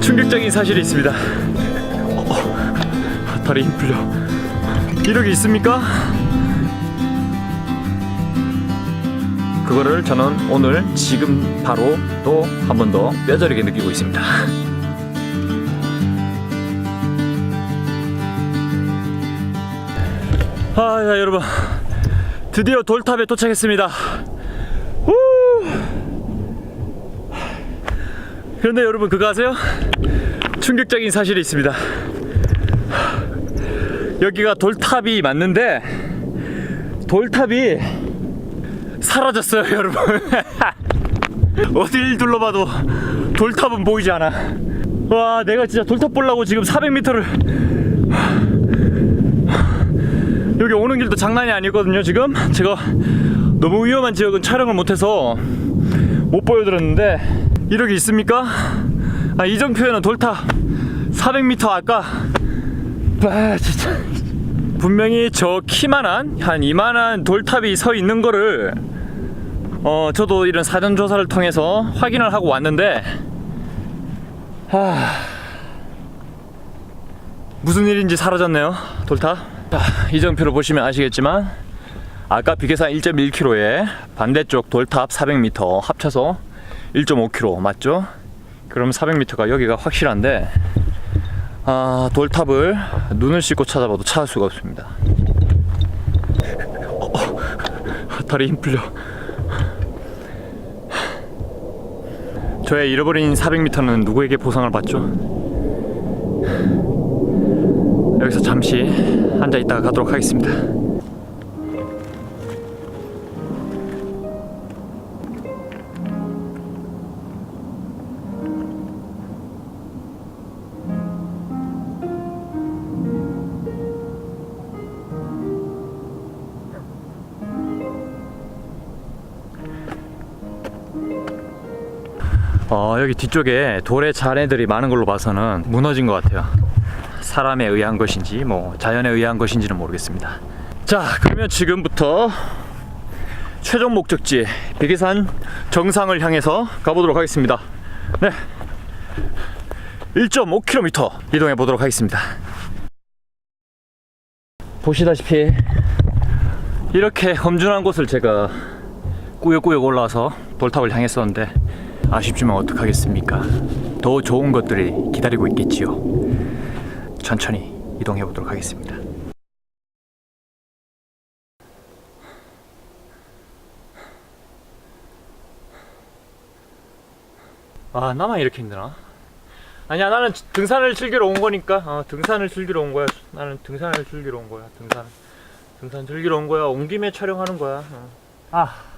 충격적인 사실이 있습니다. 어, 어, 다리 힘 풀려. 이력이 있습니까? 그거를 저는 오늘 지금 바로 또 한 번 더 뼈저리게 느끼고 있습니다. 아, 자, 여러분. 드디어 돌탑에 도착했습니다. 그런데 여러분 그거 아세요? 충격적인 사실이 있습니다. 여기가 돌탑이 맞는데 돌탑이 사라졌어요, 여러분. 어딜 둘러봐도 돌탑은 보이지 않아. 와, 내가 진짜 돌탑 보려고 지금 400m를 여기 오는 길도 장난이 아니거든요 지금 제가 너무 위험한 지역은 촬영을 못해서 못 보여드렸는데 이력이 있습니까? 아 이정표에는 돌탑 400m 아까. 아 진짜. 분명히 저 키만한 한 이만한 돌탑이 서 있는 거를 어 저도 이런 사전 조사를 통해서 확인을 하고 왔는데 하. 무슨 일인지 사라졌네요 돌탑 자, 이정표를 보시면 아시겠지만 아까 비계산 1.1km에 반대쪽 돌탑 400m 합쳐서 1.5km 맞죠? 그럼 400m가 여기가 확실한데 아 돌탑을 눈을 씻고 찾아봐도 찾을 수가 없습니다 어, 어, 다리 힘 풀려 저의 잃어버린 400m는 누구에게 보상을 받죠? 여기서 잠시 앉아 있다가 가도록 하겠습니다. 어, 여기 뒤쪽에 돌의 잔해들이 많은 걸로 봐서는 무너진 것 같아요. 사람에 의한 것인지 뭐 자연에 의한 것인지는 모르겠습니다. 자, 그러면 지금부터 최종 목적지 백이산 정상을 향해서 가보도록 하겠습니다. 네. 1.5km 이동해 보도록 하겠습니다. 보시다시피 이렇게 험준한 곳을 제가 꾸역꾸역 올라와서 돌탑을 향했었는데 아쉽지만 어떡하겠습니까? 더 좋은 것들이 기다리고 있겠지요. 천천히 이동해 보도록 하겠습니다. 아 나만 이렇게 힘드나? 아니야 나는 등산을 즐기러 온 거니까 어, 등산을 즐기러 온 거야 나는 등산을 즐기러 온 거야 등산 등산 즐기러 온 거야 온 김에 촬영하는 거야 어. 아.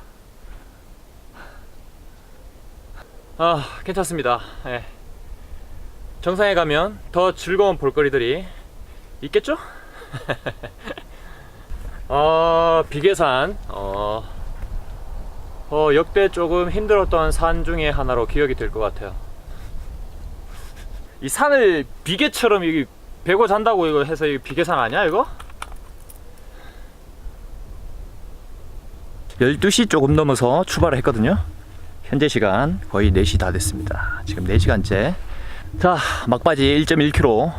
아 괜찮습니다 예. 정상에 가면 더 즐거운 볼거리들이 있겠죠? 어, 비계산 어, 어, 역대 조금 힘들었던 산 중에 하나로 기억이 될 것 같아요. 이 산을 비계처럼 여기 베고 잔다고 이거 해서 이 비계산 아니야 이거? 12시 조금 넘어서 출발을 했거든요. 현재 시간 거의 4시 다 됐습니다. 지금 4시간째. 자, 막바지 1.1km.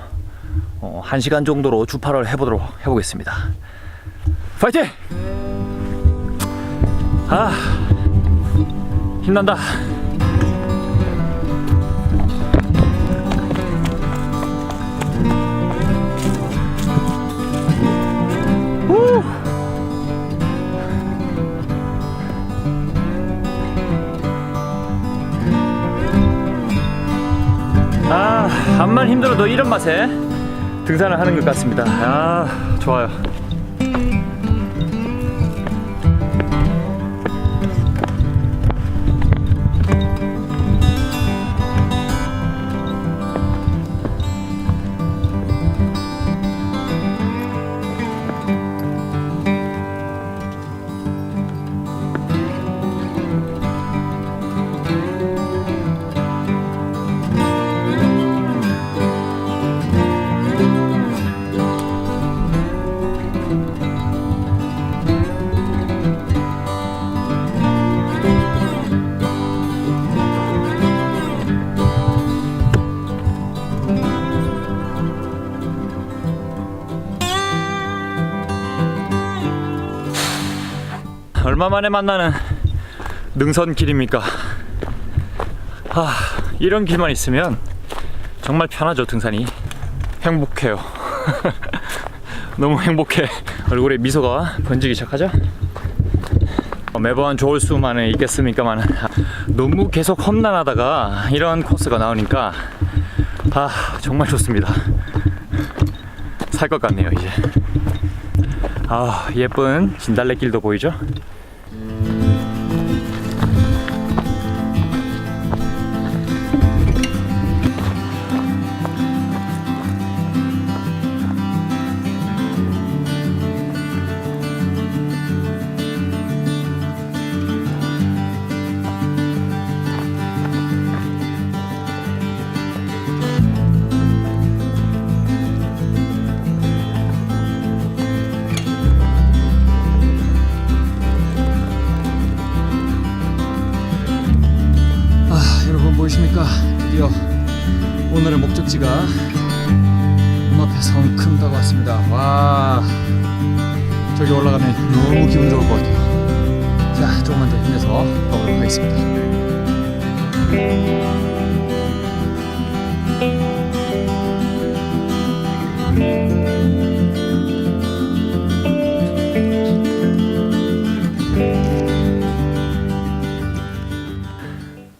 어, 1시간 정도로 주파를 해보도록 해보겠습니다. 파이팅! 아, 힘난다. 힘들어도 이런 맛에 등산을 하는 것 같습니다. 아, 좋아요. 얼마 만에 만나는 능선 길입니까? 아, 이런 길만 있으면 정말 편하죠, 등산이. 행복해요. 너무 행복해. 얼굴에 미소가 번지기 시작하죠? 어, 매번 좋을 수만은 있겠습니까만 너무 계속 험난하다가 이런 코스가 나오니까 아 정말 좋습니다. 살 것 같네요 이제. 아 예쁜 진달래길도 보이죠? 왔습니다. 와 저기 올라가면 너무 기분 좋을 것 같아요. 자 조금만 더 힘내서 가보도록 하겠습니다.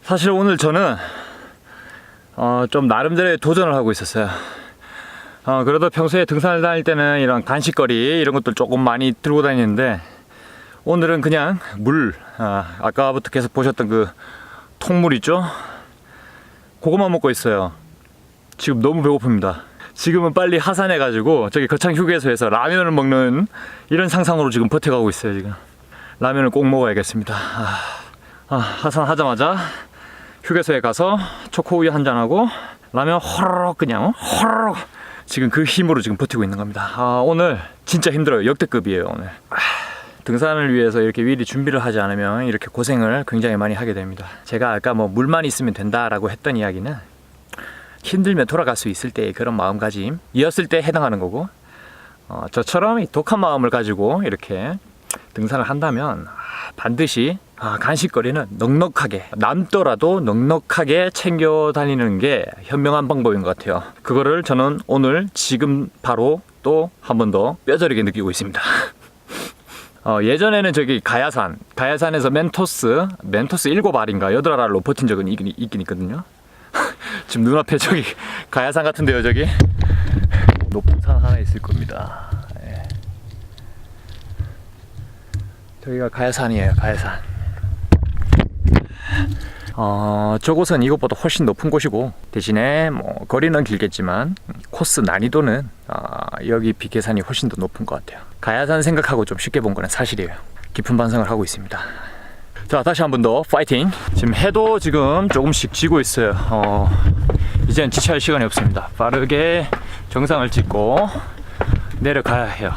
사실 오늘 저는 어, 좀 나름대로의 도전을 하고 있었어요. 어, 그래도 평소에 등산을 다닐 때는 이런 간식거리 이런 것들 조금 많이 들고 다니는데 오늘은 그냥 물, 아, 아까부터 계속 보셨던 그 통물 있죠? 그것만 먹고 있어요. 지금 너무 배고픕니다. 지금은 빨리 하산해 가지고 저기 거창 휴게소에서 라면을 먹는 이런 상상으로 지금 버텨가고 있어요. 지금 라면을 꼭 먹어야겠습니다. 아, 아, 하산하자마자 휴게소에 가서 초코우유 한 잔하고 라면 호로록 그냥 호로록 지금 그 힘으로 지금 버티고 있는 겁니다. 아, 오늘 진짜 힘들어요. 역대급이에요 오늘. 아, 등산을 위해서 이렇게 미리 준비를 하지 않으면 이렇게 고생을 굉장히 많이 하게 됩니다. 제가 아까 뭐 물만 있으면 된다라고 했던 이야기는 힘들면 돌아갈 수 있을 때의 그런 마음가짐이었을 때 해당하는 거고 어, 저처럼 이 독한 마음을 가지고 이렇게 등산을 한다면 아, 반드시 아, 간식거리는 넉넉하게 남더라도 넉넉하게 챙겨 다니는 게 현명한 방법인 것 같아요. 그거를 저는 오늘 지금 바로 또 한 번 더 뼈저리게 느끼고 있습니다. 어, 예전에는 저기 가야산, 가야산에서 멘토스, 멘토스 일곱 알인가 여덟 알로 버틴 적은 있긴, 있긴 있거든요. 지금 눈앞에 저기 가야산 같은데요, 저기 높은 산 하나 있을 겁니다. 예. 저기가 가야산이에요, 가야산. 어, 저곳은 이것보다 훨씬 높은 곳이고 대신에 뭐 거리는 길겠지만 코스 난이도는 아, 여기 비계산이 훨씬 더 높은 것 같아요. 가야산 생각하고 좀 쉽게 본 거는 사실이에요. 깊은 반성을 하고 있습니다. 자 다시 한 번 더 파이팅. 지금 해도 지금 조금씩 지고 있어요. 어, 이젠 지체할 시간이 없습니다. 빠르게 정상을 찍고 내려가야 해요.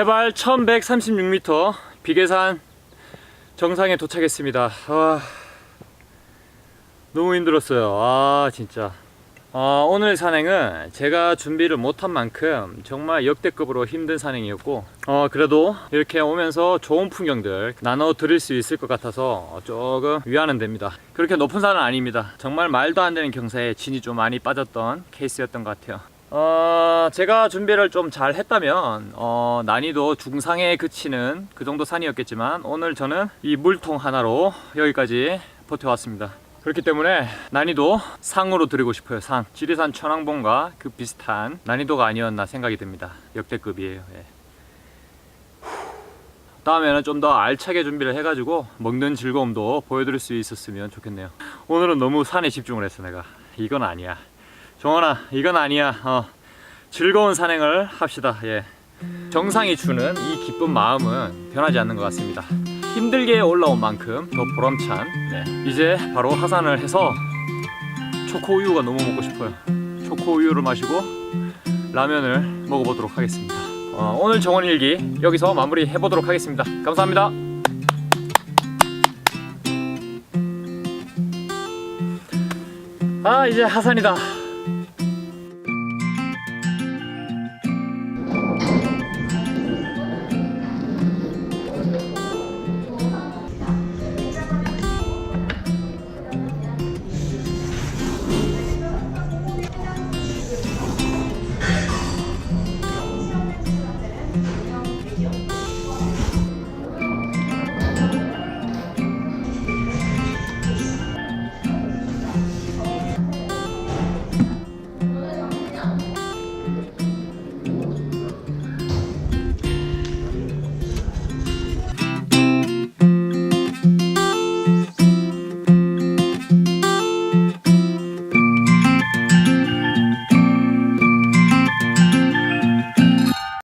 해발 1136m 비계산 정상에 도착했습니다. 아, 너무 힘들었어요. 아, 진짜. 아, 오늘 산행은 제가 준비를 못한 만큼 정말 역대급으로 힘든 산행이었고, 어, 그래도 이렇게 오면서 좋은 풍경들 나눠 드릴 수 있을 것 같아서 조금 위안은 됩니다. 그렇게 높은 산은 아닙니다. 정말 말도 안 되는 경사에 진이 좀 많이 빠졌던 케이스였던 것 같아요. 어, 제가 준비를 좀 잘 했다면 어, 난이도 중상에 그치는 그 정도 산이었겠지만 오늘 저는 이 물통 하나로 여기까지 버텨왔습니다. 그렇기 때문에 난이도 상으로 드리고 싶어요. 상. 지리산 천왕봉과 그 비슷한 난이도가 아니었나 생각이 듭니다. 역대급이에요. 예. 다음에는 좀 더 알차게 준비를 해가지고 먹는 즐거움도 보여드릴 수 있었으면 좋겠네요. 오늘은 너무 산에 집중을 했어 내가. 이건 아니야. 정원아, 이건 아니야. 어, 즐거운 산행을 합시다. 예. 정상이 주는 이 기쁜 마음은 변하지 않는 것 같습니다. 힘들게 올라온 만큼 더 보람찬. 네. 이제 바로 하산을 해서 초코 우유가 너무 먹고 싶어요. 초코 우유를 마시고 라면을 먹어보도록 하겠습니다. 어, 오늘 정원 일기 여기서 마무리 해보도록 하겠습니다. 감사합니다. 아 이제 하산이다.